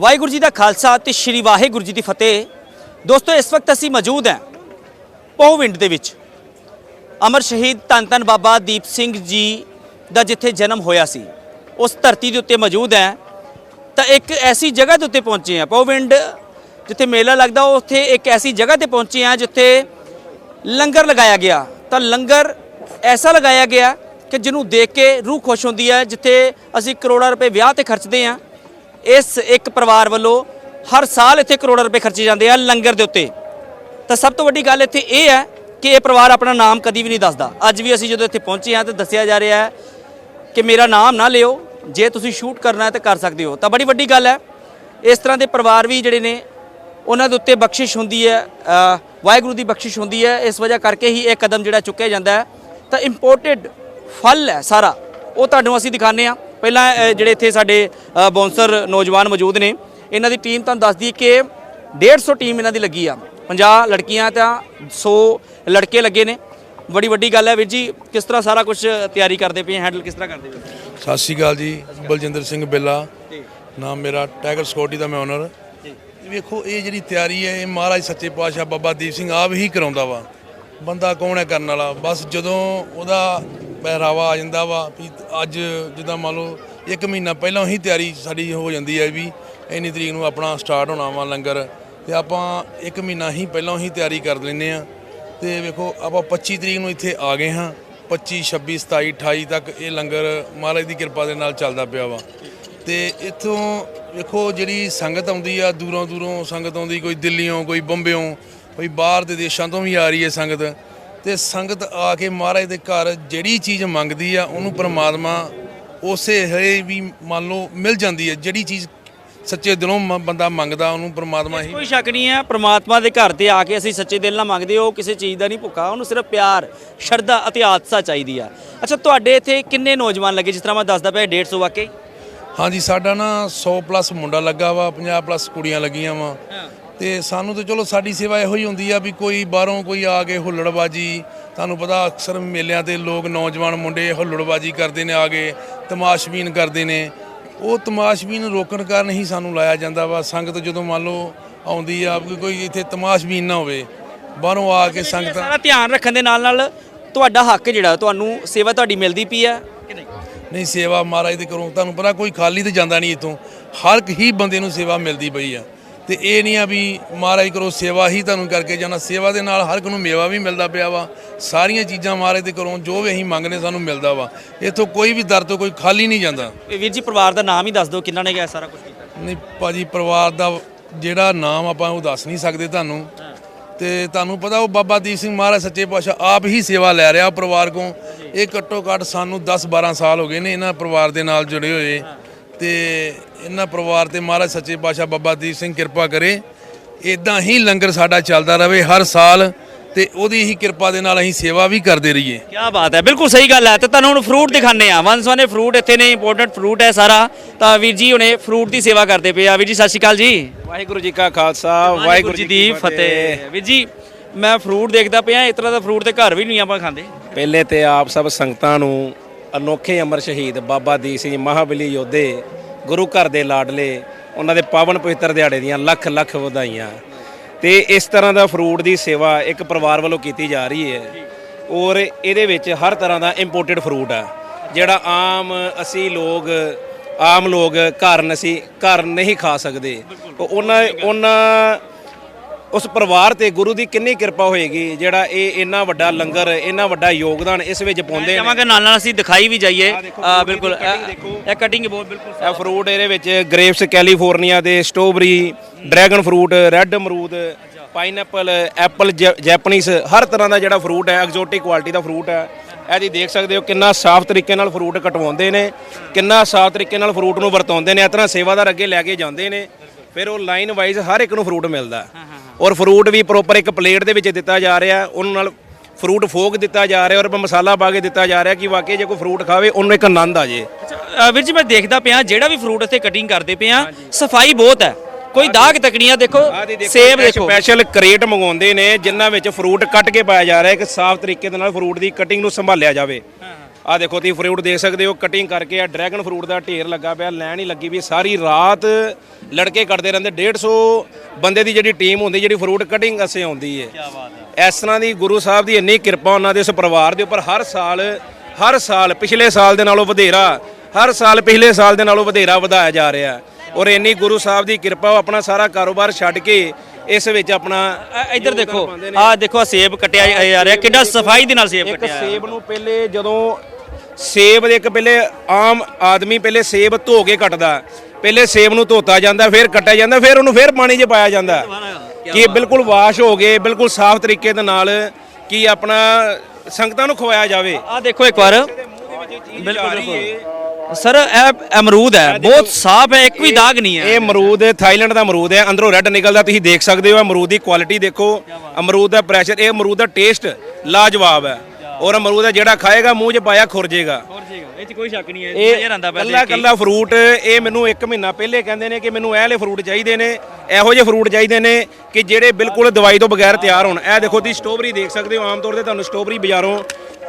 ਵਾਹਿਗੁਰੂ ਜੀ ਦਾ ਖਾਲਸਾ ਤੇ ਸ੍ਰੀ ਵਾਹਿਗੁਰੂ ਜੀ ਦੀ ਫਤਿਹ। ਦੋਸਤੋ, ਇਸ ਵਕਤ ਅਸੀਂ ਮੌਜੂਦ ਹਾਂ ਪਹੁਵਿੰਡ ਦੇ ਵਿੱਚ। ਅਮਰ ਸ਼ਹੀਦ ਧੰਨ ਧੰਨ ਬਾਬਾ ਦੀਪ ਸਿੰਘ ਜੀ ਦਾ ਜਿੱਥੇ ਜਨਮ ਹੋਇਆ ਸੀ, ਉਸ ਧਰਤੀ ਦੇ ਉੱਤੇ ਮੌਜੂਦ ਹੈ। ਤਾਂ ਇੱਕ ਐਸੀ ਜਗ੍ਹਾ ਦੇ ਉੱਤੇ ਪਹੁੰਚੇ ਹਾਂ ਪਹੁਵਿੰਡ ਜਿੱਥੇ ਮੇਲਾ ਲੱਗਦਾ, ਉੱਥੇ ਇੱਕ ਐਸੀ ਜਗ੍ਹਾ ਤੇ ਪਹੁੰਚੇ ਹਾਂ ਜਿੱਥੇ ਲੰਗਰ ਲਗਾਇਆ ਗਿਆ। ਤਾਂ ਲੰਗਰ ਐਸਾ ਲਗਾਇਆ ਗਿਆ ਕਿ ਜਿਹਨੂੰ ਦੇਖ ਕੇ ਰੂਹ ਖੁਸ਼ ਹੁੰਦੀ ਹੈ, ਜਿੱਥੇ ਅਸੀਂ ਕਰੋੜਾਂ ਰੁਪਏ ਵਿਆਹ ਤੇ ਖਰਚਦੇ ਹਾਂ। ਇਸ ਇੱਕ ਪਰਿਵਾਰ ਵੱਲੋਂ ਹਰ ਸਾਲ ਇੱਥੇ ਕਰੋੜਾਂ ਰੁਪਏ ਖਰਚੇ ਜਾਂਦੇ ਆ ਲੰਗਰ ਦੇ ਉੱਤੇ। ਤਾਂ ਸਭ ਤੋਂ ਵੱਡੀ ਗੱਲ ਇੱਥੇ ਇਹ ਹੈ ਕਿ ਇਹ ਪਰਿਵਾਰ ਆਪਣਾ ਨਾਮ ਕਦੀ ਵੀ ਨਹੀਂ ਦੱਸਦਾ। ਅੱਜ ਵੀ ਅਸੀਂ ਜਦੋਂ ਇੱਥੇ ਪਹੁੰਚੇ ਹਾਂ ਤਾਂ ਦੱਸਿਆ ਜਾ ਰਿਹਾ ਹੈ ਕਿ ਮੇਰਾ ਨਾਮ ਨਾ ਲਿਓ, ਜੇ ਤੁਸੀਂ ਸ਼ੂਟ ਕਰਨਾ ਹੈ ਤਾਂ ਕਰ ਸਕਦੇ ਹੋ। ਤਾਂ ਬੜੀ ਵੱਡੀ ਗੱਲ ਹੈ, ਇਸ ਤਰ੍ਹਾਂ ਦੇ ਪਰਿਵਾਰ ਵੀ ਜਿਹੜੇ ਨੇ, ਉਹਨਾਂ ਦੇ ਉੱਤੇ ਬਖਸ਼ਿਸ਼ ਹੁੰਦੀ ਹੈ ਵਾਹਿਗੁਰੂ ਦੀ ਬਖਸ਼ਿਸ਼ ਹੁੰਦੀ ਹੈ। ਇਸ ਵਜ੍ਹਾ ਕਰਕੇ ਹੀ ਇਹ ਕਦਮ ਜਿਹੜਾ ਚੁੱਕਿਆ ਜਾਂਦਾ ਹੈ। ਤਾਂ ਇੰਪੋਰਟਡ ਫਲ ਹੈ ਸਾਰਾ, ਉਹ ਤੁਹਾਨੂੰ ਅਸੀਂ ਦਿਖਾਣੇ ਆ ਪਹਿਲਾਂ ਜਿਹੜੇ ਇੱਥੇ ਸਾਡੇ ਬੌਂਸਰ ਨੌਜਵਾਨ ਮੌਜੂਦ ਨੇ ਇਹਨਾਂ ਦੀ ਟੀਮ ਤੁਹਾਨੂੰ ਦੱਸਦੀ ਕਿ 150 ਟੀਮ ਇਹਨਾਂ ਦੀ ਲੱਗੀ ਆ। 50 ਲੜਕੀਆਂ ਤਾਂ 100 ਲੜਕੇ ਲੱਗੇ ਨੇ। ਬੜੀ ਵੱਡੀ ਗੱਲ ਹੈ ਵੀਰ ਜੀ ਕਿਸ ਤਰ੍ਹਾਂ ਸਾਰਾ ਕੁਝ ਤਿਆਰੀ ਕਰਦੇ ਪਏ ਹੈਂਡਲ ਕਿਸ ਤਰ੍ਹਾਂ ਕਰਦੇ ਪਏ ਸਤਿ ਸ਼੍ਰੀ ਅਕਾਲ ਜੀ ਬਲਜਿੰਦਰ ਸਿੰਘ ਬੇਲਾ। ਨਾਮ ਮੇਰਾ ਟਾਈਗਰ ਸਕਿਉਰਟੀ ਦਾ ਮੈਂ ਓਨਰ ਵੇਖੋ ਇਹ ਜਿਹੜੀ ਤਿਆਰੀ ਹੈ ਇਹ ਮਹਾਰਾਜ ਸੱਚੇ ਪਾਤਸ਼ਾਹ ਬਾਬਾ ਦੀਪ ਸਿੰਘ ਆਪ ਹੀ ਕਰਾਉਂਦਾ ਵਾ। ਬੰਦਾ ਕੌਣ ਹੈ ਕਰਨ ਵਾਲਾ? ਬਸ ਜਦੋਂ ਉਹਦਾ ਪਹਿਰਾਵਾ ਆ ਜਾਂਦਾ ਵਾ ਵੀ ਅੱਜ ਜਿੱਦਾਂ ਮੰਨ ਲਓ ਇੱਕ ਮਹੀਨਾ ਪਹਿਲਾਂ ਹੀ ਤਿਆਰੀ ਸਾਡੀ ਹੋ ਜਾਂਦੀ ਹੈ ਵੀ ਇੰਨੀ ਤਰੀਕ ਨੂੰ ਆਪਣਾ ਸਟਾਰਟ ਹੋਣਾ ਵਾ ਲੰਗਰ ਤੇ ਆਪਾਂ ਇੱਕ ਮਹੀਨਾ ਹੀ ਪਹਿਲਾਂ ਹੀ ਤਿਆਰੀ ਕਰ ਲੈਂਦੇ ਆ ਤੇ ਵੇਖੋ, ਆਪਾਂ 25 ਤਰੀਕ ਨੂੰ ਇੱਥੇ ਆ ਗਏ ਹਾਂ। 25 26 27 28 ਤੱਕ ਇਹ ਲੰਗਰ ਮਹਾਰਾਜ ਦੀ ਕਿਰਪਾ ਦੇ ਨਾਲ ਚੱਲਦਾ ਪਿਆ ਵਾ। ਤੇ ਇੱਥੋਂ ਵੇਖੋ ਜਿਹੜੀ ਸੰਗਤ ਆਉਂਦੀ ਆ ਦੂਰੋਂ ਦੂਰੋਂ ਸੰਗਤ ਆਉਂਦੀ, ਕੋਈ ਦਿੱਲੀੋਂ ਕੋਈ ਬੰਬਿਓਂ, ਕੋਈ ਬਾਹਰ ਦੇ ਦੇਸ਼ਾਂ ਤੋਂ ਵੀ ਆ ਰਹੀ ਹੈ ਸੰਗਤ। ਤੇ ਸੰਗਤ ਆ ਕੇ ਮਹਾਰਾਜ ਦੇ ਘਰ ਜਿਹੜੀ ਚੀਜ਼ ਮੰਗਦੀ ਆ ਉਹਨੂੰ ਪ੍ਰਮਾਤਮਾ ਉਸੇ ਹੈ ਵੀ ਮੰਨ ਲਓ ਮਿਲ ਜਾਂਦੀ ਹੈ ਜਿਹੜੀ ਚੀਜ਼ ਸੱਚੇ ਦਿਲੋਂ ਮ- ਬੰਦਾ ਮੰਗਦਾ ਉਹਨੂੰ ਪ੍ਰਮਾਤਮਾ ਹੀ ਕੋਈ ਸ਼ੱਕ ਨਹੀਂ ਹੈ ਪ੍ਰਮਾਤਮਾ ਦੇ ਘਰ ਤੇ ਆ ਕੇ ਅਸੀਂ ਸੱਚੇ ਦਿਲ ਨਾਲ ਮੰਗਦੇ ਹੋ ਕਿਸੇ ਚੀਜ਼ ਦਾ ਨਹੀਂ ਭੁੱਖਾ ਉਹਨੂੰ ਸਿਰਫ ਪਿਆਰ ਸ਼ਰਧਾ ਅਤੇ ਆਸਥਾ ਚਾਹੀਦੀ ਆ। ਅੱਛਾ ਤੁਹਾਡੇ ਇੱਥੇ ਕਿੰਨੇ ਨੌਜਵਾਨ ਲੱਗੇ ਜਿਸ ਤਰ੍ਹਾਂ ਮੈਂ ਦੱਸਦਾ ਪਿਆ 150 ਵਾਕਈ? ਹਾਂਜੀ ਸਾਡਾ ਨਾ 100 ਪਲੱਸ ਮੁੰਡਾ ਲੱਗਾ ਵਾ 50 ਪਲੱਸ ਕੁੜੀਆਂ ਲੱਗੀਆਂ ਵਾ। ਤੇ ਸਾਨੂੰ ਤੇ ਚਲੋ ਸਾਡੀ ਸੇਵਾ ਇਹੋ ਹੀ ਹੁੰਦੀ ਆ ਵੀ ਕੋਈ ਬਾਹਰੋਂ ਕੋਈ ਆ ਕੇ ਹੁੱਲੜਬਾਜੀ ਤੁਹਾਨੂੰ ਪਤਾ ਅਕਸਰ ਮੇਲਿਆਂ ਤੇ ਲੋਕ ਨੌਜਵਾਨ ਮੁੰਡੇ ਹੁੱਲੜਬਾਜੀ ਕਰਦੇ ਨੇ ਆ ਕੇ ਤਮਾਸ਼ਬੀਨ ਕਰਦੇ ਨੇ। ਉਹ ਤਮਾਸ਼ਬੀਨ ਰੋਕਣ ਕਾਰਨ ਹੀ ਸਾਨੂੰ ਲਾਇਆ ਜਾਂਦਾ ਵਾ। ਸੰਗਤ ਜਦੋਂ ਮੰਨ ਲਓ ਆਉਂਦੀ ਆ ਵੀ ਕੋਈ ਇੱਥੇ ਤਮਾਸ਼ਬੀਨ ਨਾ ਹੋਵੇ ਬਾਹਰੋਂ ਆ ਕੇ ਸੰਗਤਾਂ ਸਾਰਾ ਧਿਆਨ ਰੱਖਣ ਦੇ ਨਾਲ ਨਾਲ ਤੁਹਾਡਾ ਹੱਕ ਜਿਹੜਾ ਤੁਹਾਨੂੰ ਸੇਵਾ ਤੁਹਾਡੀ ਮਿਲਦੀ ਪਈ ਆ ਕਿ ਨਹੀਂ? ਨਹੀਂ ਸੇਵਾ ਮਹਾਰਾਜ ਦੇ ਕਰੋ ਤੁਹਾਨੂੰ ਪਤਾ ਕੋਈ ਖਾਲੀ ਤੇ ਜਾਂਦਾ ਨਹੀਂ ਇਤੋਂ ਹਰ ਇੱਕ ਹੀ ਬੰਦੇ ਨੂੰ ਸੇਵਾ ਮਿਲਦੀ ਪਈ ਆ। ਤੇ ਇਹ ਨਹੀਂ ਆ ਵੀ ਮਹਾਰਾਜ ਕਰੋ ਸੇਵਾ ਹੀ ਤੁਹਾਨੂੰ ਕਰਕੇ ਜਾਣਾ ਸੇਵਾ ਦੇ ਨਾਲ ਹਰ ਇੱਕ ਨੂੰ ਮੇਵਾ ਵੀ ਮਿਲਦਾ ਪਿਆ ਵਾ। ਸਾਰੀਆਂ ਚੀਜ਼ਾਂ ਮਹਾਰਾਜ ਦੇ ਕਰੋ ਜੋ ਵੀ ਅਸੀਂ ਮੰਗਨੇ ਸਾਨੂੰ ਮਿਲਦਾ ਵਾ। ਇਥੋਂ ਕੋਈ ਵੀ ਦਰ ਤੋਂ ਕੋਈ ਖਾਲੀ ਨਹੀਂ ਜਾਂਦਾ। ਇਹ ਵੀਰ ਜੀ ਪਰਿਵਾਰ ਦਾ ਨਾਮ ਹੀ ਦੱਸ ਦਿਓ ਕਿੰਨਾ ਨੇ ਗਿਆ ਸਾਰਾ ਕੁਝ ਕੀਤਾ? ਨਹੀਂ ਭਾਜੀ ਪਰਿਵਾਰ ਦਾ ਜਿਹੜਾ ਨਾਮ ਆਪਾਂ ਉਹ ਦੱਸ ਨਹੀਂ ਸਕਦੇ ਤੁਹਾਨੂੰ। ਤੇ ਤੁਹਾਨੂੰ ਪਤਾ ਉਹ ਬਾਬਾ ਦੀਪ ਸਿੰਘ ਮਹਾਰਾਜ ਸੱਚੇ ਪਾਤਸ਼ਾਹ ਆਪ ਹੀ ਸੇਵਾ ਲੈ ਰਿਹਾ ਪਰਿਵਾਰ ਕੋਲ। ਇਹ ਘੱਟੋ ਘੱਟ ਸਾਨੂੰ 10 12 ਸਾਲ ਹੋ ਗਏ ਨੇ ਇਹਨਾਂ ਪਰਿਵਾਰ ਦੇ ਨਾਲ ਜੁੜੇ ਹੋਏ। ਤੇ ਇਹਨਾਂ ਪਰਿਵਾਰ ਤੇ ਮਹਾਰਾਜ ਸੱਚੇ ਪਾਤਸ਼ਾਹ ਬਾਬਾ ਦੀਪ ਸਿੰਘ ਕਿਰਪਾ ਕਰੇ। ਇਦਾਂ ਹੀ ਲੰਗਰ ਸਾਡਾ ਚੱਲਦਾ ਰਵੇ ਹਰ ਸਾਲ ਤੇ ਉਹਦੀ ਹੀ ਕਿਰਪਾ ਦੇ ਨਾਲ ਅਸੀਂ ਸੇਵਾ ਵੀ ਕਰਦੇ ਰਹੀਏ। ਕੀ ਬਾਤ ਹੈ ਬਿਲਕੁਲ ਸਹੀ ਗੱਲ ਹੈ। ਤੇ ਤੁਹਾਨੂੰ ਹੁਣ ਫਰੂਟ ਦਿਖਾਣੇ ਆ ਵਨ ਸੋਨੇ ਫਰੂਟ ਇੱਥੇ ਨੇ ਇੰਪੋਰਟੈਂਟ ਫਰੂਟ ਹੈ ਸਾਰਾ। ਤਾਂ ਵੀਰ ਜੀ ਹੁਣੇ ਫਰੂਟ ਦੀ ਸੇਵਾ ਕਰਦੇ ਪਏ ਆ। ਵੀਰ ਜੀ ਸਤਿ ਸ਼੍ਰੀ ਅਕਾਲ ਜੀ। ਵਾਹਿਗੁਰੂ ਜੀ ਕਾ ਖਾਲਸਾ ਵਾਹਿਗੁਰੂ ਜੀ ਦੀ ਫਤਿਹ। ਵੀਰ ਜੀ ਮੈਂ ਫਰੂਟ ਦੇਖਦਾ ਪਿਆ ਇਸ ਤਰ੍ਹਾਂ ਦਾ ਫਰੂਟ ਤੇ ਘਰ ਵੀ ਨਹੀਂ ਆਪਾਂ ਖਾਂਦੇ। ਪਹਿਲੇ ਤੇ ਆਪ ਸਭ ਸੰਗਤਾਂ ਨੂੰ ਅਨੋਖੇ ਅਮਰ ਸ਼ਹੀਦ ਬਾਬਾ ਦੀਪ ਸਿੰਘ ਮਹਾਬਲੀ ਯੋਧੇ ਗੁਰੂ ਘਰ ਦੇ ਲਾਡਲੇ ਉਹਨਾਂ ਦੇ ਪਾਵਨ ਪਵਿੱਤਰ ਦਿਹਾੜੇ ਦੀਆਂ ਲੱਖ ਲੱਖ ਵਧਾਈਆਂ। ਤੇ ਇਸ ਤਰ੍ਹਾਂ ਦਾ ਫਰੂਟ ਦੀ ਸੇਵਾ ਇੱਕ ਪਰਿਵਾਰ ਵੱਲੋਂ ਕੀਤੀ ਜਾ ਰਹੀ ਹੈ ਔਰ ਇਹਦੇ ਵਿੱਚ ਹਰ ਤਰ੍ਹਾਂ ਦਾ ਇੰਪੋਰਟਡ ਫਰੂਟ ਆ ਜਿਹੜਾ ਆਮ ਅਸੀਂ ਲੋਕ ਆਮ ਲੋਕ ਘਰ ਅਸੀਂ ਘਰ ਨਹੀਂ ਖਾ ਸਕਦੇ। ਉਹ ਉਹਨਾਂ ਉਹਨਾਂ ਉਸ ਪਰਿਵਾਰ ਤੇ ਗੁਰੂ ਦੀ ਕਿੰਨੀ ਕਿਰਪਾ ਹੋਏਗੀ ਜਿਹੜਾ ਇਹ ਇੰਨਾ ਵੱਡਾ ਲੰਗਰ ਇੰਨਾ ਵੱਡਾ ਯੋਗਦਾਨ ਇਸ ਵਿੱਚ ਪਾਉਂਦੇ ਨੇ? ਚਾਹਾਂਗੇ ਨਾਲ ਨਾਲ ਅਸੀਂ ਦਿਖਾਈ ਵੀ ਜਾਈਏ। ਆ, ਬਿਲਕੁਲ। ਇਹ ਕਟਿੰਗ ਬਹੁਤ ਬਿਲਕੁਲ ਇਹ ਫਰੂਟ ਇਹਦੇ ਵਿੱਚ ਗ੍ਰੇਪਸ ਕੈਲੀਫੋਰਨੀਆ ਦੇ ਸਟ੍ਰਾਬੇਰੀ ਡਰੈਗਨ ਫਰੂਟ ਰੈੱਡ ਅਮਰੂਦ ਪਾਈਨਐਪਲ ਐਪਲ ਜੈਪਨੀਜ਼ ਹਰ ਤਰ੍ਹਾਂ ਦਾ ਜਿਹੜਾ ਫਰੂਟ ਹੈ ਐਗਜ਼ੋਟਿਕ ਕੁਆਲਿਟੀ ਦਾ ਫਰੂਟ ਹੈ ਇਹਦੀ ਦੇਖ ਸਕਦੇ ਹੋ ਕਿੰਨਾ ਸਾਫ਼ ਤਰੀਕੇ ਨਾਲ ਫਰੂਟ ਕਟਵਾਉਂਦੇ ਨੇ ਕਿੰਨਾ ਸਾਫ਼ ਤਰੀਕੇ ਨਾਲ ਫਰੂਟ ਨੂੰ ਵਰਤਾਉਂਦੇ ਨੇ ਇਸ ਤਰ੍ਹਾਂ ਸੇਵਾਦਾਰ ਅੱਗੇ ਲੈ ਕੇ ਜਾਂਦੇ ਨੇ ਫਿਰ ਉਹ ਲਾਈਨ ਵਾਈਜ਼ ਹਰ ਇੱਕ ਨੂੰ ਫਰੂਟ ਮਿਲਦਾ। ਔਰ ਫਰੂਟ ਵੀ ਪ੍ਰੋਪਰ ਇੱਕ ਪਲੇਟ ਦੇ ਵਿੱਚ ਦਿੱਤਾ ਜਾ ਰਿਹਾ ਉਹਨੂੰ ਨਾਲ ਫਰੂਟ ਫੋਕ ਦਿੱਤਾ ਜਾ ਰਿਹਾ ਔਰ ਮਸਾਲਾ ਪਾ ਕੇ ਦਿੱਤਾ ਜਾ ਰਿਹਾ ਕਿ ਵਾਕਈ ਜੇ ਕੋਈ ਫਰੂਟ ਖਾਵੇ ਉਹਨੂੰ ਇੱਕ ਆਨੰਦ ਆ ਜੇ। ਵੀਰ ਜੀ ਮੈਂ ਦੇਖਦਾ ਪਿਆ ਜਿਹੜਾ ਵੀ ਫਰੂਟ ਇੱਥੇ ਕਟਿੰਗ ਕਰਦੇ ਪਏ ਆ ਸਫ਼ਾਈ ਬਹੁਤ ਹੈ। ਕੋਈ ਦਾਗ ਤਕੜੀਆਂ ਦੇਖੋ ਸੇਬ ਦੇਖੋ। ਸਪੈਸ਼ਲ ਕ੍ਰੇਟ ਮੰਗਵਾਉਂਦੇ ਨੇ ਜਿਨ੍ਹਾਂ ਵਿੱਚ ਫਰੂਟ ਕੱਟ ਕੇ ਪਾਇਆ ਜਾ ਰਿਹਾ ਹੈ ਕਿ ਸਾਫ਼ ਤਰੀਕੇ ਦੇ ਨਾਲ ਫਰੂਟ ਦੀ ਕਟਿੰਗ ਨੂੰ ਸੰਭਾਲਿਆ ਜਾਵੇ। ਆ ਦੇਖੋ ਤੁਸੀਂ ਫਰੂਟ ਦੇਖ ਸਕਦੇ ਹੋ ਕਟਿੰਗ ਕਰਕੇ ਆ ਡਰੈਗਨ ਫਰੂਟ ਦਾ ਢੇਰ ਲੱਗਾ ਪਿਆ ਲੈਣ ਹੀ ਲੱਗੀ ਵੀ ਸਾਰੀ ਰਾਤ ਲੜਕੇ ਕੱਟਦੇ ਰਹਿੰਦੇ 150 ਬੰਦੇ ਦੀ ਜਿਹੜੀ ਟੀਮ ਹੁੰਦੀ ਜਿਹੜੀ ਫਰੂਟ ਕਟਿੰਗ ਅਸੇ ਆਉਂਦੀ ਹੈ ਕੀ ਬਾਤ ਹੈ। ਇਸ ਤਰ੍ਹਾਂ ਦੀ ਗੁਰੂ ਸਾਹਿਬ ਦੀ ਇੰਨੀ ਕਿਰਪਾ ਉਹਨਾਂ ਦੇ ਇਸ ਪਰਿਵਾਰ ਦੇ ਉੱਪਰ ਹਰ ਸਾਲ ਹਰ ਸਾਲ ਪਿਛਲੇ ਸਾਲ ਦੇ ਨਾਲੋਂ ਵਧੇਰਾ ਹਰ ਸਾਲ ਪਿਛਲੇ ਸਾਲ ਦੇ ਨਾਲੋਂ ਵਧੇਰਾ ਵਧਾਇਆ ਜਾ ਰਿਹਾ। ਔਰ ਇੰਨੀ ਗੁਰੂ ਸਾਹਿਬ ਦੀ ਕਿਰਪਾ ਉਹ ਆਪਣਾ ਸਾਰਾ ਕਾਰੋਬਾਰ ਛੱਡ ਕੇ ਇਸ ਵਿੱਚ ਆਪਣਾ ਅ- ਇੱਧਰ ਦੇਖੋ ਆ ਦੇਖੋ ਆਹ ਸੇਬ ਕੱਟਿਆ ਜਾ ਰਿਹਾ ਕਿੰਨਾ ਸਫ਼ਾਈ ਦੇ ਨਾਲ ਸੇਬ ਇੱਕ ਕੱਟਿਆ ਸੇਬ ਨੂੰ ਪਹਿਲੇ ਜਦੋਂ ਸੇਬ ਦੇ ਇੱਕ ਪਹਿਲੇ ਆਮ ਆਦਮੀ ਪਹਿਲੇ ਸੇਬ ਧੋ ਕੇ ਕੱਟਦਾ ਪਹਿਲੇ ਸੇਬ ਨੂੰ ਧੋਤਾ ਜਾਂਦਾ ਫਿਰ ਕੱਟਿਆ ਜਾਂਦਾ ਫਿਰ ਉਹਨੂੰ ਫਿਰ ਪਾਣੀ 'ਚ ਪਾਇਆ ਜਾਂਦਾ। ਕਿ ਬਿਲਕੁਲ ਵਾਸ਼ ਹੋ ਗਏ ਬਿਲਕੁਲ ਸਾਫ਼ ਤਰੀਕੇ ਦੇ ਨਾਲ ਕਿ ਆਪਣਾ ਸੰਗਤਾਂ ਨੂੰ ਖਵਾਇਆ ਜਾਵੇ। ਆ ਦੇਖੋ ਇੱਕ ਵਾਰ। ਬਿਲਕੁਲ ਬਿਲਕੁਲ। ਸਰ ਇਹ ਅਮਰੂਦ ਹੈ। ਬਹੁਤ ਸਾਫ਼ ਹੈ ਇੱਕ ਵੀ ਦਾਗ ਨਹੀਂ ਹੈ। ਇਹ ਅਮਰੂਦ ਥਾਈਲੈਂਡ ਦਾ ਅਮਰੂਦ ਹੈ ਅੰਦਰੋਂ ਰੈੱਡ ਨਿਕਲਦਾ ਤੁਸੀਂ ਦੇਖ ਸਕਦੇ ਹੋ ਅਮਰੂਦ ਦੀ ਕੁਆਲਿਟੀ ਦੇਖੋ। ਅਮਰੂਦ ਦਾ ਪ੍ਰੈਸ਼ਰ ਇਹ ਅਮਰੂਦ ਦਾ ਟੇਸਟ ਲਾਜਵਾਬ ਹੈ। ਔਰ ਅਮਰੂਦ ਦਾ ਜਿਹੜਾ ਖਾਏਗਾ ਮੂੰਹ 'ਚ ਪਾਇਆ ਖੁਰ ਜਾਏਗਾ ਇਹ ਚ ਕੋਈ ਸ਼ੱਕ ਨਹੀਂ ਹੈ ਇਹ ਕੱਲਾ ਕੱਲਾ ਫਰੂਟ ਇਹ ਮੈਨੂੰ 1 ਮਹੀਨਾ ਪਹਿਲੇ ਕਹਿੰਦੇ ਨੇ ਕਿ ਮੈਨੂੰ ਇਹ ਫਰੂਟ ਚਾਹੀਦੇ ਨੇ ਇਹੋ ਜਿਹੇ ਫਰੂਟ ਚਾਹੀਦੇ ਨੇ ਕਿ ਜਿਹੜੇ ਬਿਲਕੁਲ ਦਵਾਈ ਤੋਂ ਬਗੈਰ ਤਿਆਰ ਹੋਣ। ਇਹ ਦੇਖੋ ਤੁਸੀਂ ਸਟ੍ਰਾਬੇਰੀ ਦੇਖ ਸਕਦੇ ਹੋ ਆਮ ਤੌਰ ਤੇ ਤੁਹਾਨੂੰ ਸਟ੍ਰਾਬੇਰੀ ਬਾਜ਼ਾਰੋਂ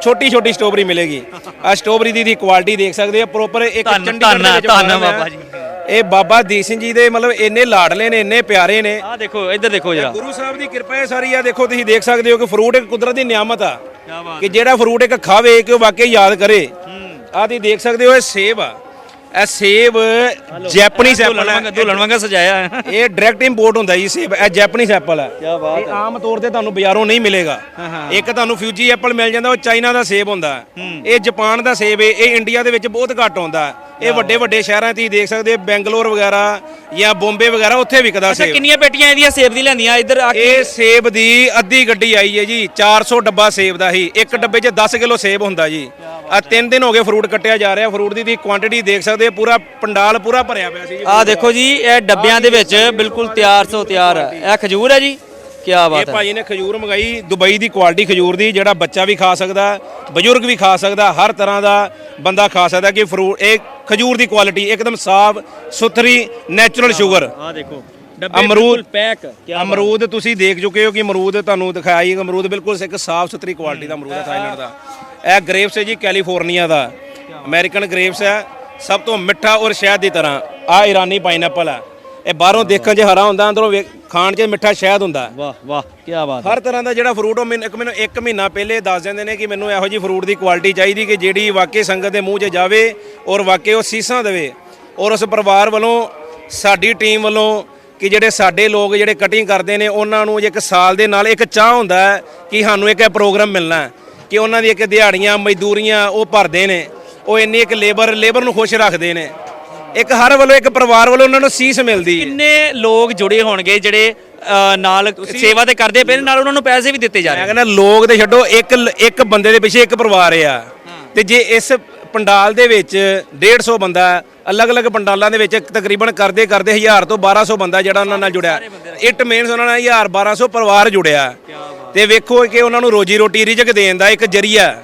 ਛੋਟੀ ਛੋਟੀ ਸਟ੍ਰਾਬੇਰੀ ਮਿਲੇਗੀ। ਆ ਸਟ੍ਰਾਬੇਰੀ ਦੀ ਦੀ ਕੁਆਲਿਟੀ ਦੇਖ ਸਕਦੇ ਹੋ ਪ੍ਰੋਪਰ ਇੱਕ ਧੰਨ- ਚੰਡੀਗੜ੍ਹ ਦੇ ਧੰਨ- ਵਿੱਚ ਧੰਨ farm ਹੈ। ਬਾਬਾ ਜੀ। ਇਹ ਬਾਬਾ ਦੀਪ ਸਿੰਘ ਜੀ ਦੇ ਮਤਲਬ ਇੰਨੇ ਲਾਡਲੇ ਨੇ ਇੰਨੇ ਪਿਆਰੇ ਨੇ। ਆ ਦੇਖੋ ਇੱਧਰ ਦੇਖੋ ਜਰਾ। ਗੁਰੂ ਸਾਹਿਬ ਦੀ ਕਿਰਪਾ ਹੈ ਸਾਰੀ ਆ ਦੇਖੋ ਤੁਸੀਂ ਦੇਖ ਸਕਦੇ ਹੋ ਕਿ ਫਰੂਟ ਇੱਕ ਕੁਦਰਤ ਦੀ ਨਿਆਮਤ ਆ। ਕਿ ਜਿਹੜਾ ਫਰੂਟ ਇੱਕ ਖਾਵੇ ਕਿ ਉਹ ਵਾਕਈ ਯਾਦ ਕਰੇ। ਆ ਤੁਸੀਂ ਦੇਖ ਸਕਦੇ ਹੋ ਇਹ ਸੇਬ ਆ। ਇਹ ਸੇਬ ਜੈਪਨੀਜ਼ ਐਪਲ ਹੈ ਦੁਲਹਨ ਵਾਂਗਾ ਸਜਾਇਆ ਹੈ। ਇਹ ਡਾਇਰੈਕਟ ਇੰਪੋਰਟ ਹੁੰਦਾ ਜੀ ਸੇਬ। ਇਹ ਜੈਪਨੀਜ਼ ਐਪਲ ਹੈ ਕੀ ਬਾਤ ਇਹ ਆਮ ਤੌਰ ਤੇ ਤੁਹਾਨੂੰ ਬਾਜ਼ਾਰੋਂ ਨਹੀਂ ਮਿਲੇਗਾ। ਇੱਕ ਤੁਹਾਨੂੰ ਫਿਊਜੀ ਐਪਲ ਮਿਲ ਜਾਂਦਾ ਉਹ ਚਾਈਨਾ ਦਾ ਸੇਬ ਹੁੰਦਾ। ਹੈ। ਇਹ ਜਾਪਾਨ ਦਾ ਸੇਬ ਹੈ ਇਹ ਇੰਡੀਆ ਦੇ ਵਿੱਚ ਬਹੁਤ ਘੱਟ ਆਉਂਦਾ। ਹੈ। ਇਹ ਵੱਡੇ ਵੱਡੇ ਸ਼ਹਿਰਾਂ 'ਚ ਹੀ ਦੇਖ ਸਕਦੇ ਹੋ, ਬੈਂਗਲੌਰ ਵਗੈਰਾ ਜਾਂ ਬੰਬੇ ਵਗੈਰਾ ਉੱਥੇ ਵਿਕਦਾ ਅੱਛਾ ਸੇਬ। ਕਿੰਨੀਆਂ ਪੇਟੀਆਂ ਇਹਦੀਆਂ ਸੇਬ ਦੀ ਲੈਂਦੀਆਂ? ਇੱਧਰ ਆ ਕੇ ਇਹ ਸੇਬ ਦੀ ਅੱਧੀ ਗੱਡੀ ਆਈ ਹੈ ਜੀ 400 ਡੱਬਾ ਸੇਬ ਦਾ ਹੀ। ਇੱਕ ਡੱਬੇ 'ਚ 10 ਕਿਲੋ ਸੇਬ ਹੁੰਦਾ ਜੀ। ਆ ਤਿੰਨ ਦਿਨ ਹੋ ਗਏ ਫਰੂਟ ਕੱਟਿਆ ਜਾ ਰਿਹਾ। ਫਰੂਟ ਦੀ ਦੀ ਕੁਆਂਟੀਟੀ ਦੇਖ ਸਕਦੇ ਹੋ ਪੂਰਾ ਪੰਡਾਲ ਪੂਰਾ ਭਰਿਆ ਪਿਆ ਸੀ ਜੀ। ਆ ਦੇਖੋ ਜੀ ਇਹ ਡੱਬਿਆਂ ਦੇ ਵਿੱਚ ਬਿਲਕੁਲ ਤਿਆਰ ਸੋ ਤਿਆਰ ਹੈ ਇਹ ਖਜੂਰ ਹੈ ਜੀ? ਕੀ ਇਹ ਬਾਤ ਹੈ। ਭਾਜੀ ਨੇ ਖਜੂਰ ਮੰਗਾਈ ਦੁਬਈ ਦੀ ਕੁਆਲਿਟੀ ਖਜੂਰ ਦੀ ਜਿਹੜਾ ਬੱਚਾ ਵੀ ਖਾ ਸਕਦਾ ਬਜ਼ੁਰਗ ਵੀ ਖਾ ਸਕਦਾ ਹਰ ਤਰ੍ਹਾਂ ਦਾ ਬੰਦਾ ਖਾ ਸਕਦਾ ਕਿ ਫਰੂਟ ਇਹ ਖਜੂਰ ਦੀ ਕੁਆਲਿਟੀ ਇੱਕਦਮ ਸਾਫ਼ ਸੁਥਰੀ ਨੈਚੁਰਲ ਸ਼ੂਗਰ ਆ ਦੇਖੋ। ਅਮਰੂਦ ਪੈਕ ਅਮਰੂਦ ਤੁਸੀਂ ਦੇਖ ਚੁੱਕੇ ਹੋ ਕਿ ਅਮਰੂਦ ਤੁਹਾਨੂੰ ਦਿਖਾਇਆ ਹੀ ਅਮਰੂਦ ਬਿਲਕੁਲ ਇੱਕ ਸਾਫ਼ ਸੁਥਰੀ ਕੁਆਲਿਟੀ ਦਾ ਅਮਰੂਦ ਹੈ ਥਾਈਲੈਂਡ ਦਾ। ਇਹ ਗ੍ਰੇਪਸ ਹੈ ਜੀ ਕੈਲੀਫੋਰਨੀਆ ਦਾ। ਅਮਰੀਕਨ ਗ੍ਰੇਪਸ ਹੈ ਸਭ ਤੋਂ ਮਿੱਠਾ ਔਰ ਸ਼ਹਿਦ ਦੀ ਤਰ੍ਹਾਂ। ਆ ਇਰਾਨੀ ਪਾਈਨਐਪਲ ਹੈ। ਇਹ ਬਾਹਰੋਂ ਦੇਖਣ 'ਚ ਹਰਾ ਹੁੰਦਾ ਅੰਦਰੋਂ ਖਾਣ 'ਚ ਮਿੱਠਾ ਸ਼ਹਿਦ ਹੁੰਦਾ। ਵਾਹ ਵਾਹ ਕੀ ਬਾਤ ਹਰ ਤਰ੍ਹਾਂ ਦਾ ਜਿਹੜਾ ਫਰੂਟ ਉਹ ਮੈਨੂੰ ਇੱਕ ਮੈਨੂੰ ਇੱਕ ਮਹੀਨਾ ਪਹਿਲੇ ਦੱਸ ਦਿੰਦੇ ਨੇ ਕਿ ਮੈਨੂੰ ਇਹੋ ਜਿਹੀ ਫਰੂਟ ਦੀ ਕੁਆਲਿਟੀ ਚਾਹੀਦੀ ਕਿ ਜਿਹੜੀ ਵਾਕਈ ਸੰਗਤ ਦੇ ਮੂੰਹ 'ਚ ਜਾਵੇ ਔਰ ਵਾਕਈ ਉਹ ਸੀਸਾਂ ਦੇਵੇ। ਔਰ ਉਸ ਪਰਿਵਾਰ ਵੱਲੋਂ ਸਾਡੀ ਟੀਮ ਵੱਲੋਂ ਕਿ ਜਿਹੜੇ ਸਾਡੇ ਲੋਕ ਜਿਹੜੇ ਕਟਿੰਗ ਕਰਦੇ ਨੇ ਉਹਨਾਂ ਨੂੰ ਇੱਕ ਸਾਲ ਦੇ ਨਾਲ ਇੱਕ ਚਾਹ ਹੁੰਦਾ ਹੈ ਕਿ ਸਾਨੂੰ ਇੱਕ ਪ੍ਰੋਗਰਾਮ ਮਿਲਣਾ ਕਿ ਉਹਨਾਂ ਦੀ ਇੱਕ ਦਿਹਾੜੀਆਂ ਮਜ਼ਦੂਰੀਆਂ ਉਹ ਭਰਦੇ ਨੇ ਉਹ ਇੰਨੀ ਇੱਕ ਲੇਬਰ ਲੇਬਰ ਨੂੰ ਖੁਸ਼ ਰੱਖਦੇ ਨੇ। ਇੱਕ ਹਰ ਵੱਲੋਂ ਇੱਕ ਪਰਿਵਾਰ ਵੱਲੋਂ ਉਹਨਾਂ ਨੂੰ ਸੀਸ ਮਿਲਦੀ ਹੈ। ਕਿੰਨੇ ਲੋਕ ਜੁੜੇ ਹੋਣਗੇ ਜਿਹੜੇ ਨਾਲ ਸੇਵਾ ਤੇ ਕਰਦੇ ਪਏ ਨੇ, ਨਾਲ ਉਹਨਾਂ ਨੂੰ ਪੈਸੇ ਵੀ ਦਿੱਤੇ ਜਾ ਰਹੇ ਮੈਂ ਕਹਿੰਦਾ ਲੋਕ ਤੇ ਛੱਡੋ ਇੱਕ ਇੱਕ ਬੰਦੇ ਦੇ ਪਿੱਛੇ ਇੱਕ ਪਰਿਵਾਰ ਆ। ਤੇ ਜੇ ਇਸ ਪੰਡਾਲ ਦੇ ਵਿੱਚ 150 ਬੰਦਾ ਅਲੱਗ-ਅਲੱਗ ਪੰਡਾਲਾਂ ਦੇ ਵਿੱਚ ਤਕਰੀਬਨ ਕਰਦੇ ਕਰਦੇ 1000 ਤੋਂ 1200 ਬੰਦਾ ਜਿਹੜਾ ਉਹਨਾਂ ਨਾਲ ਜੁੜਿਆ। ਇਟ ਮੀਨਸ ਉਹਨਾਂ ਨਾਲ 1000 1200 ਪਰਿਵਾਰ ਜੁੜਿਆ। ਤੇ ਵੇਖੋ ਕਿ ਉਹਨਾਂ ਨੂੰ ਰੋਜੀ ਰੋਟੀ ਰਿਜਕ ਦੇਣ ਦਾ ਇੱਕ ਜਰੀਆ।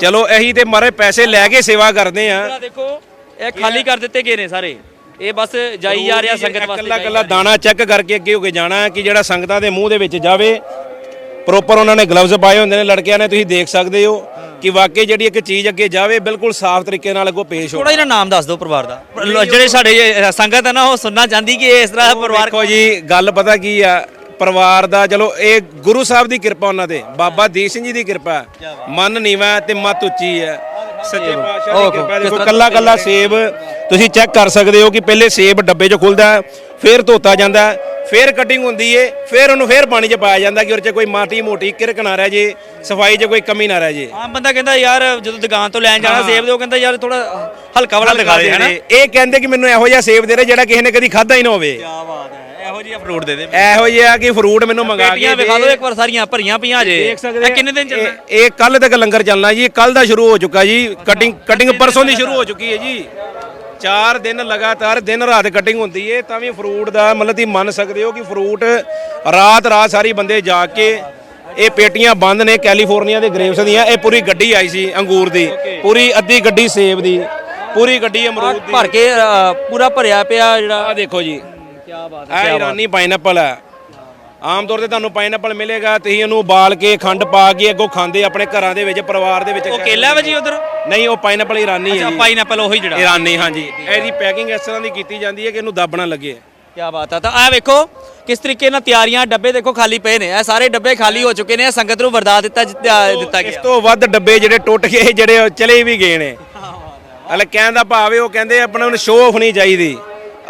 ਚਲੋ ਇਹੀ ਤੇ ਮਾਰੇ ਪੈਸੇ ਲੈ ਕੇ ਸੇਵਾ ਕਰਦੇ ਆ। ਦੇਖੋ ਇਹ ਖਾਲੀ ਕਰ ਦਿੱਤੇ ਗਏ ਨੇ ਸਾਰੇ। ਇਹ ਬਸ ਜਾਈ ਜਾ ਰਿਹਾ ਸੰਗਤ ਵਾਸਤੇ ਕੱਲਾ ਕੱਲਾ ਦਾਣਾ ਚੈੱਕ ਕਰਕੇ ਅੱਗੇ ਹੋ ਕੇ ਜਾਣਾ ਕਿ ਜਿਹੜਾ ਸੰਗਤਾਂ ਦੇ ਮੂੰਹ ਦੇ ਵਿੱਚ ਜਾਵੇ। ਪ੍ਰੋਪਰ ਉਹਨਾਂ ਨੇ ਗਲਵਜ਼ ਪਾਏ ਹੁੰਦੇ ਨੇ ਲੜਕਿਆਂ ਨੇ ਤੁਸੀਂ ਦੇਖ ਸਕਦੇ ਹੋ। ਕਿ ਵਾਕਈ ਜਿਹੜੀ ਇੱਕ ਚੀਜ਼ ਅੱਗੇ ਜਾਵੇ ਬਿਲਕੁਲ ਸਾਫ਼ ਤਰੀਕੇ ਨਾਲ ਅੱਗੋਂ ਪੇਸ਼ ਹੋ ਥੋੜਾ ਜਿਹਾ ਨਾਮ ਦੱਸ ਦਿਓ ਪਰਿਵਾਰ ਦਾ। ਜਿਹੜੇ ਸਾਡੇ ਸੰਗਤ ਹੈ ਨਾ ਉਹ ਸੁਣਨਾ ਚਾਹੁੰਦੀ ਕਿ ਇਸ ਤਰ੍ਹਾਂ ਦਾ ਪਰਿਵਾਰ ਦੇਖੋ ਜੀ ਗੱਲ ਪਤਾ ਕੀ ਆ ਪਰਿਵਾਰ ਦਾ ਚਲੋ ਇਹ ਗੁਰੂ ਸਾਹਿਬ ਦੀ ਕਿਰਪਾ ਉਹਨਾਂ ਤੇ ਬਾਬਾ ਦੀਪ ਸਿੰਘ ਜੀ ਦੀ ਕਿਰਪਾ। ਹੈ। ਮਨ ਨੀਵਾ ਤੇ ਮਤ ਉੱਚੀ ਹੈ। ਸੱਚੇ ਪਾਤਸ਼ਾਹ ਦੀ ਕਿਰਪਾ ਦੇਖੋ ਕੱਲਾ ਕੱਲਾ ਸੇਬ ਤੁਸੀਂ ਚੈੱਕ ਕਰ ਸਕਦੇ ਹੋ ਕਿ ਪਹਿਲੇ ਸੇਬ ਡੱਬੇ 'ਚ ਖੁੱਲਦਾ ਫਿਰ ਧੋਤਾ ਜਾਂਦਾ ਫਿਰ ਕਟਿੰਗ ਹੁੰਦੀ ਏ ਫਿਰ ਉਹਨੂੰ ਫਿਰ ਪਾਣੀ 'ਚ ਪਾਇਆ ਜਾਂਦਾ ਕਿ ਉਹਦੇ 'ਚ ਕੋਈ ਮਾਟੀ ਮੋਟੀ ਕਿਰਕ ਨਾ ਰਹਿ ਜੇ ਸਫ਼ਾਈ 'ਚ ਕੋਈ ਕਮੀ ਨਾ ਰਹਿ ਜੇ। ਆਮ ਬੰਦਾ ਕਹਿੰਦਾ ਯਾਰ ਜਦੋਂ ਦੁਕਾਨ ਤੋਂ ਲੈਣ ਜਾਣਾ ਸੇਬ ਦੇ ਉਹ ਕਹਿੰਦਾ ਯਾਰ ਥੋੜਾ ਹਲਕਾ ਵਾਲਾ ਦਿਖਾ ਦੇ ਹਨਾ? ਇਹ ਕਹਿੰਦੇ ਕਿ ਮੈਨੂੰ ਇਹੋ ਜਿਹਾ ਸੇਬ ਦੇ ਦੇ ਜਿਹੜਾ ਕਿਸੇ ਨੇ ਕਦੀ ਖਾਦਾ ਹੀ ਨਾ ਹੋਵੇ। ਕੀ ਬਾਤ ਹੈ। ਇਹੋ ਜਿਹਾ ਫਰੂਟ ਦੇ ਦੇ। ਇਹੋ ਜਿਹਾ ਕਿ ਫਰੂਟ ਮੈਨੂੰ ਮੰਗਾ ਕੇ ਪੇਟੀਆਂ ਵਿਖਾ ਦਿਓ ਇੱਕ ਵਾਰ ਸਾਰੀਆਂ ਭਰੀਆਂ ਪਈਆਂ ਜੇ। ਦੇਖ ਸਕਦੇ ਇਹ ਕਿੰਨੇ ਦਿਨ ਚੱਲਣਾ? ਇਹ- ਕੱਲ ਤੱਕ ਲੰਗਰ ਚੱਲਣਾ ਜੀ। ਕੱਲ ਦਾ ਸ਼ੁਰੂ ਹੋ ਚੁੱਕਾ ਜੀ। ਕਟਿੰਗ ਕਟਿੰਗ ਪਰਸੋਂ ਦੀ ਸ਼ੁਰੂ ਹੋ ਚੁੱਕੀ ਹੈ ਜੀ। 4 ਦਿਨ ਲਗਾਤਾਰ ਦਿਨ ਰਾਤ ਕਟਿੰਗ ਹੁੰਦੀ ਹੈ। ਤਾਂ ਵੀ ਫਰੂਟ ਦਾ ਮਤਲਬ ਤੁਸੀਂ ਮੰਨ ਸਕਦੇ ਹੋ ਕਿ ਫਰੂਟ ਰਾਤ ਰਾਤ ਸਾਰੀ ਬੰਦੇ ਜਾ ਕੇ ਇਹ ਪੇਟੀਆਂ ਬੰਦ ਨੇ ਕੈਲੀਫੋਰਨੀਆ ਦੇ ਗ੍ਰੇਪਸ ਦੀਆਂ। ਇਹ ਪੂਰੀ ਗੱਡੀ ਆਈ ਸੀ ਅੰਗੂਰ ਦੀ। ਪੂਰੀ ਅੱਧੀ ਗੱਡੀ ਸੇਬ ਦੀ। ਪੂਰੀ ਗੱਡੀ ਅਮਰੂਦ ਦੀ। ਭਰ ਕੇ ਪੂਰਾ ਭਰਿਆ ਪਿਆ ਜਿਹੜਾ ਆ ਦੇਖੋ ਜੀ। ਕੀ ਬਾਤ ਇਹ ਇਰਾਨੀ ਪਾਈਨਐਪਲ ਹੈ। ਆਮ ਤੌਰ ਤੇ ਤੁਹਾਨੂੰ ਪਾਈਨਐਪਲ ਮਿਲੇਗਾ ਤੁਸੀਂ ਇਹਨੂੰ ਉਬਾਲ ਕੇ ਖੰਡ ਪਾ ਕੇ ਅੱਗੋਂ ਖਾਂਦੇ ਆਪਣੇ ਘਰਾਂ ਦੇ ਵਿੱਚ ਪਰਿਵਾਰ ਦੇ ਵਿੱਚ ਉਹ ਕੇਲਾ ਵਾ ਜੀ ਉਧਰ? ਨਹੀਂ ਉਹ ਪਾਈਨਐਪਲ ਇਰਾਨੀ ਹੈ ਅੱਛਾ ਜੀ। ਪਾਈਨਐਪਲ ਉਹੀ ਜਿਹੜਾ। ਇਰਾਨੀ ਹਾਂਜੀ। ਇਹਦੀ ਪੈਕਿੰਗ ਇਸ ਤਰ੍ਹਾਂ ਦੀ ਕੀਤੀ ਜਾਂਦੀ ਹੈ ਕਿ ਇਹਨੂੰ ਦੱਬ ਨਾ ਲੱਗੇ। ਕੀ ਬਾਤ ਆ। ਤਾਂ ਆ ਵੇਖੋ ਕਿਸ ਤਰੀਕੇ ਨਾਲ ਤਿਆਰੀਆਂ ਡੱਬੇ ਦੇਖੋ ਖਾਲੀ ਪਏ ਨੇ। ਇਹ ਸਾਰੇ ਡੱਬੇ ਖਾਲੀ ਹੋ ਚੁੱਕੇ ਨੇ ਇਹ ਸੰਗਤ ਨੂੰ ਵਰਦਾ ਦਿੱਤਾ ਦਿੱਤਾ ਇਸ ਗਿਆ ਤੋਂ ਵੱਧ ਡੱਬੇ ਜਿਹੜੇ ਟੁੱਟ ਗਏ ਜਿਹੜੇ ਚਲੇ ਵੀ ਗਏ ਨੇ। ਹਲੇ ਕਹਿਣ ਦਾ ਭਾਵ ਹੈ ਉਹ ਕਹਿੰਦੇ ਆਪਣਾ ਨੂੰ ਸ਼ੋਅ ਆਫ ਨਹੀਂ ਚਾਹੀਦੀ।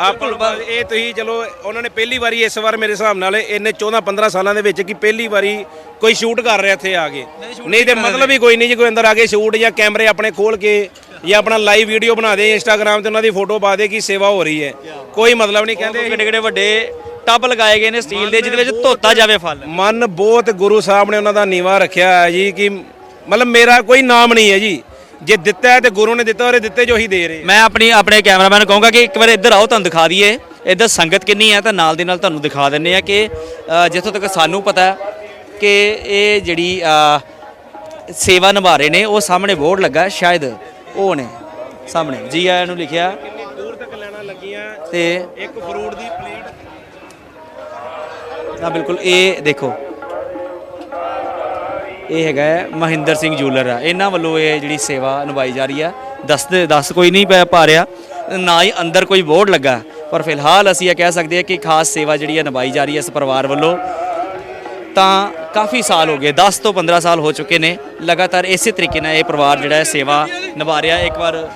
ਆਪਾਂ ਨੂੰ ਬਸ ਇਹ ਤੁਸੀਂ ਚਲੋ ਉਹਨਾਂ ਨੇ ਪਹਿਲੀ ਵਾਰੀ ਇਸ ਵਾਰ ਮੇਰੇ ਹਿਸਾਬ ਨਾਲ ਇਹਨੇ 14 15 ਸਾਲਾਂ ਦੇ ਵਿੱਚ ਕਿ ਪਹਿਲੀ ਵਾਰੀ ਕੋਈ ਸ਼ੂਟ ਕਰ ਰਿਹਾ ਇੱਥੇ ਆ ਕੇ। ਨਹੀਂ ਤੇ ਮਤਲਬ ਹੀ ਕੋਈ ਨਹੀਂ ਜੀ ਕੋਈ ਅੰਦਰ ਆ ਕੇ ਸ਼ੂਟ ਜਾਂ ਕੈਮਰੇ ਆਪਣੇ ਖੋਲ ਕੇ ਜਾਂ ਆਪਣਾ ਲਾਈਵ ਵੀਡੀਓ ਬਣਾ ਦੇ ਇੰਸਟਾਗ੍ਰam ਤੇ ਉਹਨਾਂ ਦੀ ਫੋਟੋ ਪਾ ਦੇ ਕਿ ਸੇਵਾ ਹੋ ਰਹੀ ਹੈ। ਕੋਈ ਮਤਲਬ ਨਹੀਂ ਕਹਿੰਦੇ ਕਿਹੜੇ ਕਿਹੜੇ ਵੱਡੇ ਟੱਬ ਲਗਾਏ ਗਏ ਨੇ ਸਟੀਲ ਦੇ ਜਿਹਦੇ ਵਿੱਚ ਧੋਤਾ ਜਾਵੇ ਫਲ। ਮਨ ਬਹੁਤ ਗੁਰੂ ਸਾਹਿਬ ਨੇ ਉਹਨਾਂ ਦਾ ਨੀਵਾ ਰੱਖਿਆ ਹੈ ਜੀ ਕਿ ਮਤਲਬ ਮੇਰਾ ਕੋਈ ਨਾਮ ਨਹੀਂ ਹੈ ਜੀ। ਜੇ ਦਿੱਤਾ ਹੈ ਤੇ ਗੁਰੂ ਨੇ ਦਿੱਤਾ ਔਰ ਦਿੱਤੇ ਜੋ ਹੀ ਦੇ ਰਹੇ ਮੈਂ ਆਪਣੀ ਆਪਣੇ ਕੈਮਰਾਮੈਨ ਕਹੂੰਗਾ ਕਿ ਇੱਕ ਵਾਰ ਇੱਧਰ ਆਓ ਤੁਹਾਨੂੰ ਦਿਖਾ ਦਈਏ। ਇੱਧਰ ਸੰਗਤ ਕਿੰਨੀ ਹੈ ਤਾਂ ਨਾਲ ਦੇ ਨਾਲ ਤੁਹਾਨੂੰ ਦਿਖਾ ਦਿੰਨੇ ਆ ਕਿ ਜਿੱਥੋਂ ਤੱਕ ਸਾਨੂੰ ਪਤਾ ਹੈ ਕਿ ਇਹ ਜਿਹੜੀ ਸੇਵਾ ਨਿਭਾ ਰਹੇ ਨੇ ਉਹ ਸਾਹਮਣੇ ਬੋਰਡ ਲੱਗਾ ਸ਼ਾਇਦ ਉਹ ਨੇ ਸਾਹਮਣੇ। ਜੀ ਆਇਆਂ ਨੂੰ ਲਿਖਿਆ। ਕਿੰਨੀ ਦੂਰ ਤੱਕ ਲੈਣਾ ਲੱਗੀਆਂ ਤੇ ਇੱਕ ਫਰੂਟ ਦੀ ਪਲੇਟ। ਆ ਬਿਲਕੁਲ ਇਹ ਦੇਖੋ। ਇਹ ਹੈਗਾ ਹੈ ਮਹਿੰਦਰ ਸਿੰਘ ਜੂਲਰ ਆ। ਇਹਨਾਂ ਵੱਲੋਂ ਇਹ ਜਿਹੜੀ ਸੇਵਾ ਨਿਭਾਈ ਜਾ ਰਹੀ ਆ। ਦੱਸ ਦੇ ਦੱਸ ਕੋਈ ਨਹੀਂ ਪੈ ਪਾ ਰਿਹਾ। ਨਾ ਹੀ ਅੰਦਰ ਕੋਈ ਬੋਰਡ ਲੱਗਾ। ਪਰ ਫਿਲਹਾਲ ਅਸੀਂ ਇਹ ਕਹਿ ਸਕਦੇ ਹਾਂ ਕਿ ਖਾਸ ਸੇਵਾ ਜਿਹੜੀ ਹੈ ਨਿਭਾਈ ਜਾ ਰਹੀ ਹੈ ਇਸ ਪਰਿਵਾਰ ਵੱਲੋਂ। ਤਾਂ ਕਾਫੀ ਸਾਲ ਹੋ ਗਏ 10 ਤੋਂ 15 ਸਾਲ ਹੋ ਚੁੱਕੇ ਨੇ। ਲਗਾਤਾਰ ਇਸੇ ਤਰੀਕੇ ਨਾਲ ਇਹ ਪਰਿਵਾਰ ਜਿਹੜਾ ਹੈ ਸੇਵਾ ਨਿਭਾ ਰਿਹਾ। ਇੱਕ ਵਾਰ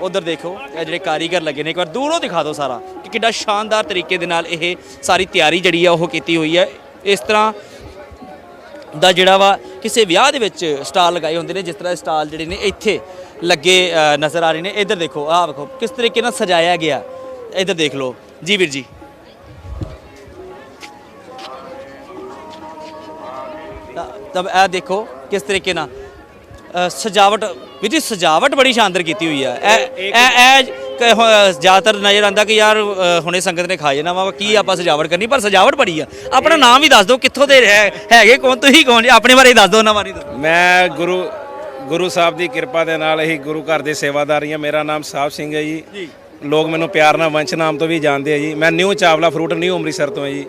ਉਧਰ ਦੇਖੋ, ਇਹ ਜਿਹੜੇ ਕਾਰੀਗਰ ਲੱਗੇ ਨੇ। ਇੱਕ ਵਾਰ ਦੂਰੋਂ ਦਿਖਾ ਦਿਓ ਸਾਰਾ ਕਿ ਕਿੰਨਾ ਸ਼ਾਨਦਾਰ ਤਰੀਕੇ ਦੇ ਨਾਲ ਇਹ ਸਾਰੀ ਤਿਆਰੀ ਜਿਹੜੀ ਆ ਉਹ ਕੀਤੀ ਹੋਈ ਹੈ। ਇਸ ਤਰ੍ਹਾਂ ਦਾ ਜਿਹੜਾ ਵਾ ਕਿਸੇ ਵਿਆਹ ਦੇ ਵਿੱਚ ਸਟਾਲ ਲਗਾਏ ਹੁੰਦੇ ਨੇ ਜਿਸ ਤਰ੍ਹਾਂ ਸਟਾਲ ਜਿਹੜੇ ਨੇ ਇੱਥੇ ਲੱਗੇ ਨਜ਼ਰ ਆ ਰਹੇ ਨੇ। ਇੱਧਰ ਦੇਖੋ ਆਹ ਵੇਖੋ ਕਿਸ ਤਰੀਕੇ ਨਾਲ ਸਜਾਇਆ ਗਿਆ। ਇੱਧਰ ਦੇਖ ਲਓ। ਜੀ ਵੀਰ ਜੀ। ਤਬ ਇਹ ਦੇਖੋ ਕਿਸ ਤਰੀਕੇ ਨਾਲ ਸਜਾਵਟ ਵੀਰ ਜੀ ਸਜਾਵਟ ਬੜੀ ਸ਼ਾਨਦਾਰ ਕੀਤੀ ਹੋਈ ਆ। ਇਹ ਇਹ ਜ਼ਿਆਦਾਤਰ ਨਜ਼ਰ ਆਂਦਾ ਕਿ ਯਾਰ ਹੁਣੇ ਸੰਗਤ ਨੇ ਖਾ ਜਾਣਾ ਵਾ ਕੀ ਆਪਾਂ ਸਜਾਵਟ ਕਰਨੀ? ਪਰ ਸਜਾਵਟ ਬੜੀ ਆ। ਆਪਣਾ ਨਾਮ ਵੀ ਦੱਸ ਦਿਓ ਕਿੱਥੋਂ ਦੇ ਹੈ- ਹੈਗੇ ਕੌਣ ਤੁਸੀਂ ਕੌਣ? ਜੀ ਆਪਣੇ ਬਾਰੇ ਦੱਸ ਦਿਓ ਉਹਨਾਂ ਬਾਰੇ ਮੈਂ ਗੁਰੂ ਗੁਰੂ ਸਾਹਿਬ ਦੀ ਕਿਰਪਾ ਦੇ ਨਾਲ ਹੀ ਗੁਰੂ ਘਰ ਦੇ ਸੇਵਾਦਾਰ ਹਾਂ ਮੇਰਾ ਨਾਮ ਸਾਹਿਬ ਸਿੰਘ ਹੈ ਜੀ। ਲੋਕ ਮੈਨੂੰ ਪਿਆਰ ਨਾਲ ਵੰਸ਼ ਨਾਮ ਤੋਂ ਵੀ ਜਾਣਦੇ ਆ ਜੀ। ਮੈਂ new Chawla fruit new Amritsar ਤੋਂ ਹਾਂ ਜੀ।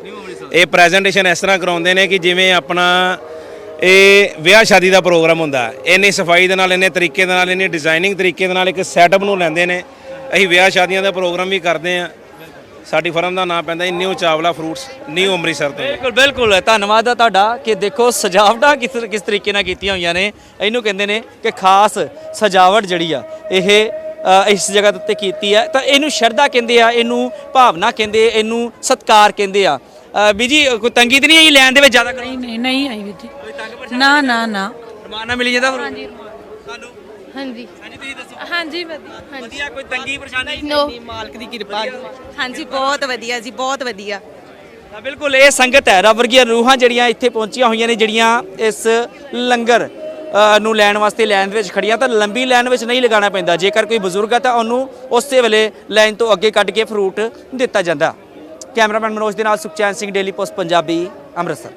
ਇਹ ਪ੍ਰੈਜੈਂਟੇਸ਼ਨ ਇਸ ਤਰ੍ਹਾਂ ਕਰਾਉਂਦੇ ਨੇ ਕਿ ਜਿਵੇਂ ਆਪਣਾ ਇਹ ਵਿਆਹ ਸ਼ਾਦੀ ਦਾ ਪ੍ਰੋਗਰਾਮ ਹੁੰਦਾ। ਇੰਨੀ ਸਫ਼ਾਈ ਦੇ ਨਾਲ ਇੰਨੇ ਤਰੀਕੇ ਦੇ ਨਾਲ ਇੰਨੀ ਡਿਜ਼ਾਈਨਿੰਗ ਤਰੀਕੇ ਦੇ ਨਾਲ ਇੱਕ ਸੈਟਅਪ ਨੂੰ ਲੈਂਦੇ ਨੇ। ਅਸੀਂ ਵਿਆਹ ਸ਼ਾਦੀਆਂ ਦਾ ਪ੍ਰੋਗਰਾਮ ਵੀ ਕਰਦੇ ਆ ਸਾਡੀ ਫਰਮ ਦਾ ਨਾਮ ਪੈਂਦਾ ਜੀ new Chawla fruits new Amritsar ਤੋਂ। ਬਿਲਕੁਲ ਬਿਲਕੁਲ। ਧੰਨਵਾਦ ਆ ਤੁਹਾਡਾ ਕਿ ਦੇਖੋ ਸਜਾਵਟਾਂ ਕਿਸ ਕਿਸ ਤਰੀਕੇ ਨਾਲ ਕੀਤੀਆਂ ਹੋਈਆਂ ਨੇ। ਇਹਨੂੰ ਕਹਿੰਦੇ ਨੇ ਕਿ ਖਾਸ ਸਜਾਵਟ ਜਿਹੜੀ ਆ ਇਹ ਇਸ ਜਗ੍ਹਾ ਦੇ ਉੱਤੇ ਕੀਤੀ ਹੈ ਤਾਂ ਇਹਨੂੰ ਸ਼ਰਧਾ ਕਹਿੰਦੇ ਆ ਇਹਨੂੰ ਭਾਵਨਾ ਕਹਿੰਦੇ ਇਹਨੂੰ ਸਤਕਾਰ ਕਹਿੰਦੇ ਆ। ਵੀ ਜੀ ਕੋਈ ਤੰਗੀ ਤੇ ਨਹੀਂ ਆਈ ਲੈਣ ਦੇ ਵਿੱਚ ਜ਼ਿਆਦਾ ਨਹੀਂ ਨਹੀਂ ਨਹੀਂ ਆਈ ਵੀਰ ਜੀ। ਨਾ ਨਾ ਨਾ। ਰਮਾਨਾ ਮਿਲ ਜਾਂਦਾ ਫਿਰ? ਤੁਹਾਨੂੰ ਹਾਂਜੀ। ਹਾਂਜੀ ਤੁਸੀਂ ਦੱਸੋ। ਹਾਂਜੀ ਵਧੀਆ। ਵਧੀਆ ਕੋਈ ਤੰਗੀ ਪਰੇਸ਼ਾਨੀ? ਨੋ ਮਾਲਕ ਦੀ ਕਿਰਪਾ ਹਾਂਜੀ ਬਹੁਤ ਵਧੀਆ ਜੀ ਬਹੁਤ ਵਧੀਆ। ਤਾਂ ਬਿਲਕੁਲ ਇਹ ਸੰਗਤ ਹੈ ਰੱਬ ਵਰਗੀਆਂ ਰੂਹਾਂ ਜਿਹੜੀਆਂ ਇੱਥੇ ਪਹੁੰਚੀਆਂ ਹੋਈਆਂ ਨੇ ਜਿਹੜੀਆਂ ਇਸ ਲੰਗਰ ਨੂੰ ਲੈਣ ਵਾਸਤੇ ਲਾਈਨ ਦੇ ਵਿੱਚ ਖੜੀਆਂ ਤਾਂ ਲੰਬੀ ਲਾਈਨ ਵਿੱਚ ਨਹੀਂ ਲਗਾਉਣਾ ਪੈਂਦਾ। ਜੇਕਰ ਕੋਈ ਬਜ਼ੁਰਗ ਹੈ ਤਾਂ ਉਹਨੂੰ ਉਸੇ ਵੇਲੇ ਲਾਈਨ ਤੋਂ ਅੱਗੇ ਕੱਢ ਕੇ ਫਰੂਟ ਦਿੱਤਾ ਜਾਂਦਾ। ਕੈਮਰਾਮੈਨ ਮਨੋਜ ਦੇ ਨਾਲ ਸੁਖਚੈਨ ਸਿੰਘ ਡੇਲੀ ਪੋਸਟ ਪੰਜਾਬੀ ਅੰਮ੍ਰਿਤਸਰ।